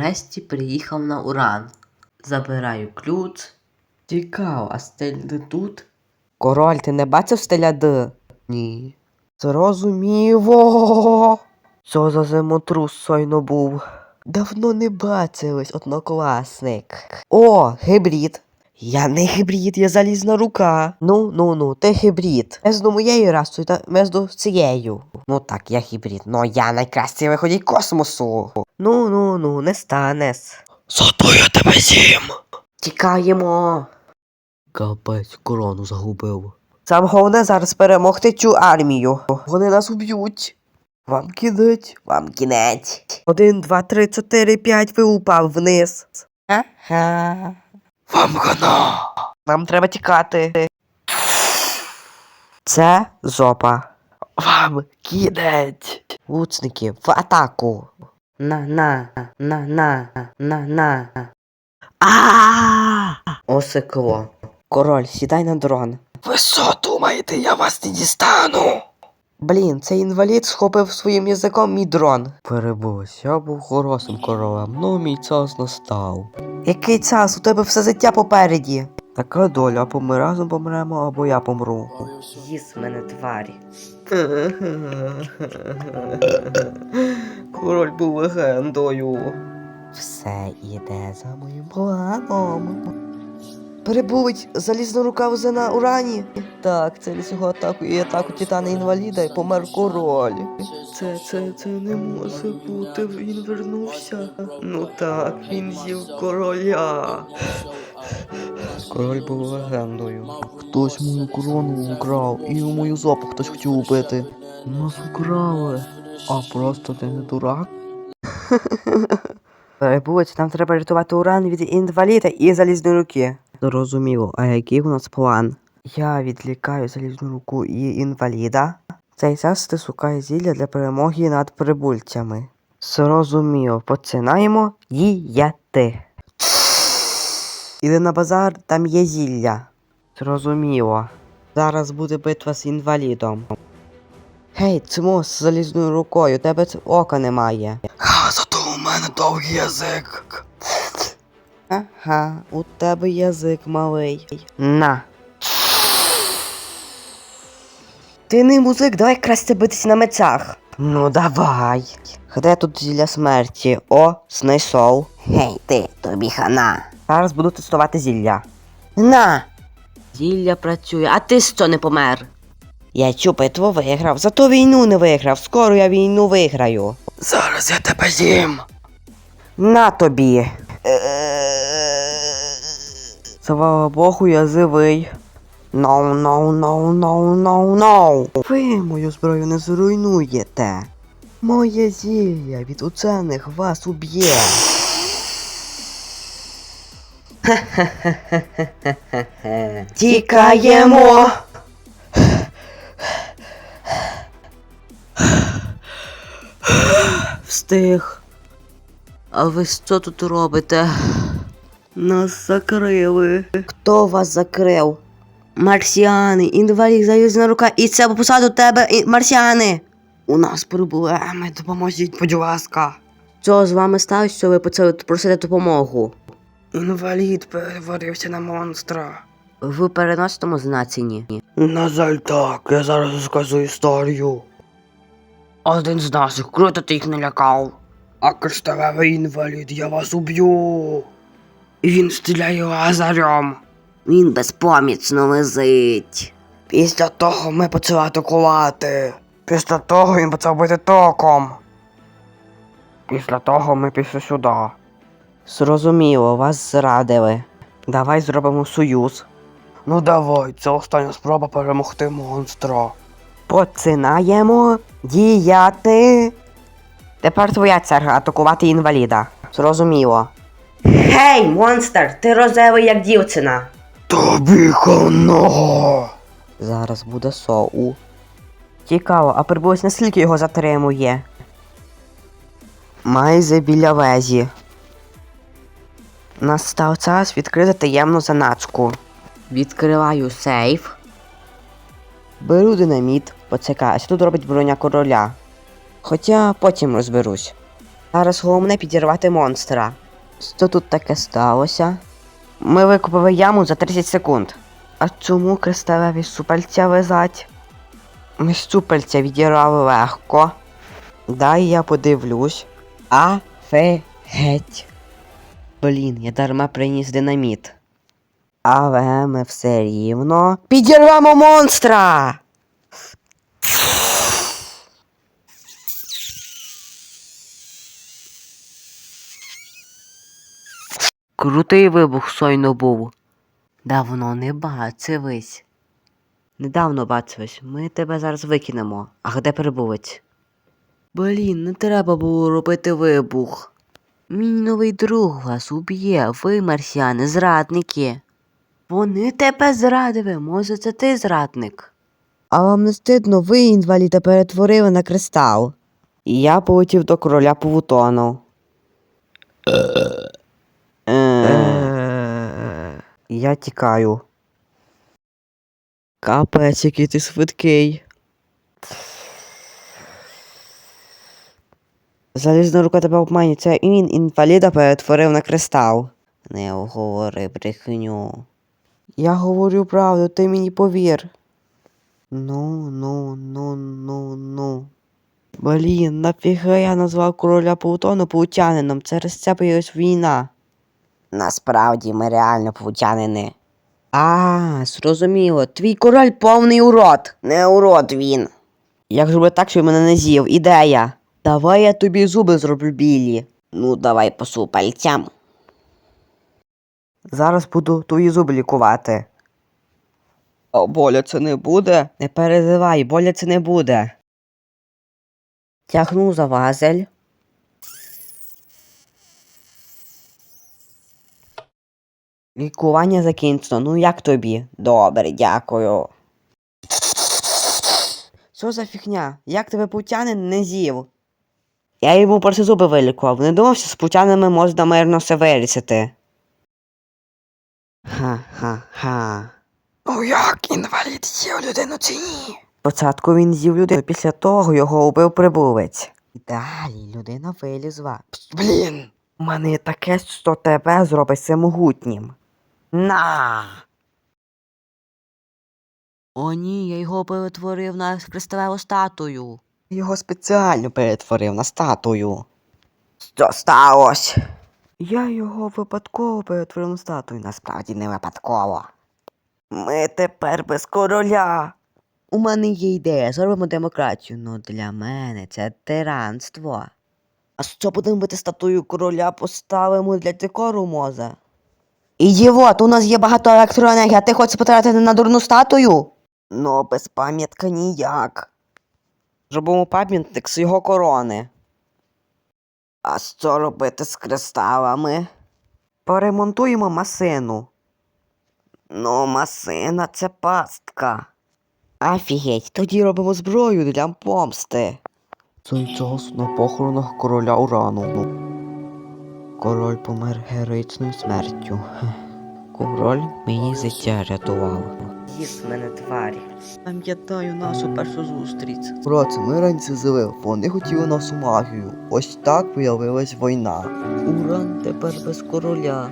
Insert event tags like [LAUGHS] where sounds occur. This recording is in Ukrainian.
Нарешті приїхав на уран. Забираю ключ. Цікаво, а стель де тут? Король, ти не бачив стеля Д? Ні. Зрозуміло. Що за зимотрус сойно був? Давно не бачились, однокласник. О, гібрид. Я не гібрид, я залізна рука. Ну, ну, ну, ти гібрид. Между моєю расою та между цією. Ну так, я гібрид, но я найкращий виходить космосу. Ну, ну, ну, не станеш. Зато я тебе з'їм. Тікаємо. Капець, корону загубив. Сам головне зараз перемогти цю армію. Вони нас уб'ють. Вам кінець, вам кінець. Один, два, три, чотири, п'ять, ви упав вниз. Ага. Вам хана. Нам треба тікати. Це зопа. Вам кінець. Луцники, в атаку. На, на, на, на, на, на. А! Осикло. Король, сідай на дрон. Ви що думаєте, я вас не дістану? Блін, цей інвалід схопив своїм язиком мій дрон. Перебулось, я був хорошим королем, ну мій час настав. Який час? У тебе все життя попереді. Така доля, або ми разом помремо, або я помру. Їс мене тварі. Король був легендою. Все іде за моїм планом. Перебудь, залізна рука вже на урані. Так, це цього атаку і атаку титана інваліда і помер король. Це, це, це не може бути, він вернувся. Ну так, він з'їв короля. Король був легендою. Хтось мою корону украв і мою зопу хтось хотів убити. Нас украли. А просто ти не дурак? [LAUGHS] Перебудь, нам треба рятувати уран від інваліда і залізної руки. Зрозуміло, а який у нас план? Я відлікаю залізну руку і інваліда. Цей час ти шукає зілля для перемоги над прибульцями. Зрозуміло, починаємо діяти. Іди на базар, там є зілля. Зрозуміло. Зараз буде битва з інвалідом. Гей, цимо з залізною рукою, тебе ока немає. А, зато у мене довгий язик. Ага, у тебе язик малий. На. Ти не музик, давай краще битися на мечах. Ну давай. Де тут зілля смерті? О, знайшов. Гей, ти, тобі хана. Зараз буду тестувати зілля. На. Зілля працює, а ти що не помер? Я цю битву виграв, зато війну не виграв. Скоро я війну виграю. Зараз я тебе з'їм. На тобі. Слава Богу, я живий. No, no, no, no, no, no. Ви мою зброю не зруйнуєте. Моє зілля від учених вас уб'є. Тікаємо. Встиг. А ви що тут робите? Нас закрили. Хто вас закрив? Марсіани, інвалід, залізна рука, і це по посаду тебе, і... марсіани. У нас проблеми, допоможіть, будь ласка. Що з вами сталося, що ви почали просити допомогу? Інвалід перетворився на монстра. В переносному значенні. На жаль, так, я зараз розкажу історію. Один з наших круто тих не лякав. А кришталевий інвалід, я вас уб'ю. Він стріляє лазарем. Він безпомічно лежить. Після того ми почали атакувати. Після того він почав бити током. Після того ми пішли сюди. Зрозуміло, вас зрадили. Давай зробимо союз. Ну давай, це остання спроба перемогти монстра. Починаємо діяти. Тепер твоя черга атакувати інваліда. Зрозуміло. Гей, монстр, ти розевий як дівчина. Тобі хано! Зараз буде соу. Цікаво, а прибулось наскільки його затримує? Майже біля везі. Настав час відкрити таємну заначку. Відкриваю сейф. Беру динаміт, почекаю, що тут робить броня короля. Хоча потім розберусь. Зараз головне підірвати монстра. Що тут таке сталося? Ми викопали яму за 30 секунд. А чому кристалеві супальця везать? Ми супальця відірвали легко. Дай я подивлюсь. Афегеть. Блін, я дарма приніс динаміт. Але ми все рівно підірвемо монстра! Крутий вибух сойно був. Давно не бачились. Недавно бачились, ми тебе зараз викинемо. А де перебувець? Блін, не треба було робити вибух. Мій новий друг вас уб'є, ви, марсіани, зрадники. Вони тебе зрадили, може це ти зрадник. А вам не стидно, ви інваліда перетворили на кристал. І я полетів до короля Павутону. [LAUGHS] Е. Я тікаю. Капець, який ти швидкий. Залізна рука тебе обманює, це він інваліда перетворив на кристал. Не говори брехню. Я говорю правду, ти мені повір. Ну, ну, ну, ну, ну. Блін, нафіга я назвав короля Паутону паутянином, через це появилась війна. Насправді ми реально паутянини. А, зрозуміло, твій король повний урод. Не урод він. Як зробити так, щоб мене не з'їв? Ідея. Давай я тобі зуби зроблю білі. Ну, давай посу пальцям. Зараз буду твої зуби лікувати. А боля це не буде? Не переживай, боля це не буде. Тягну за вазель. Лікування закінчено. Ну як тобі? Добре, дякую. Що за фігня? Як тебе путянин не з'їв? Я йому просто зуби вилікував. Не думав, що з путянами можна мирно все вирішити. Ха-ха-ха. Ну як інвалід з'їв людину чи ні? Спочатку він з'їв людину, після того його убив прибулець. І далі людина вилізла. Блін, у мене є таке, що тебе зробить всемогутнім. На. О ні, я його перетворив на кристалеву статую. Його спеціально перетворив на статую. Що сталося? Я його випадково перетворив на статую, насправді не випадково. Ми тепер без короля. У мене є ідея, зробимо демократію. Ну для мене це тиранство. А що будемо бити статую короля, поставимо для декору моза? Ідіот, у нас є багато електроенергії, а ти хочеш потратити на дурну статую? Ну, без пам'ятка ніяк. Зробимо пам'ятник з його корони. А що робити з кристалами? Поремонтуємо масину. Ну, масина це пастка. Афігеть, тоді робимо зброю для помсти. Цей час на похоронах короля Урану. Король помер героїчною смертю. [LAUGHS] Король мені життя рятував. Їс мене тварі. Пам'ятаю нашу першу зустріч. Братце, ми раніше жили, вони хотіли нашу магію. Ось так появилась війна. Уран тепер без короля.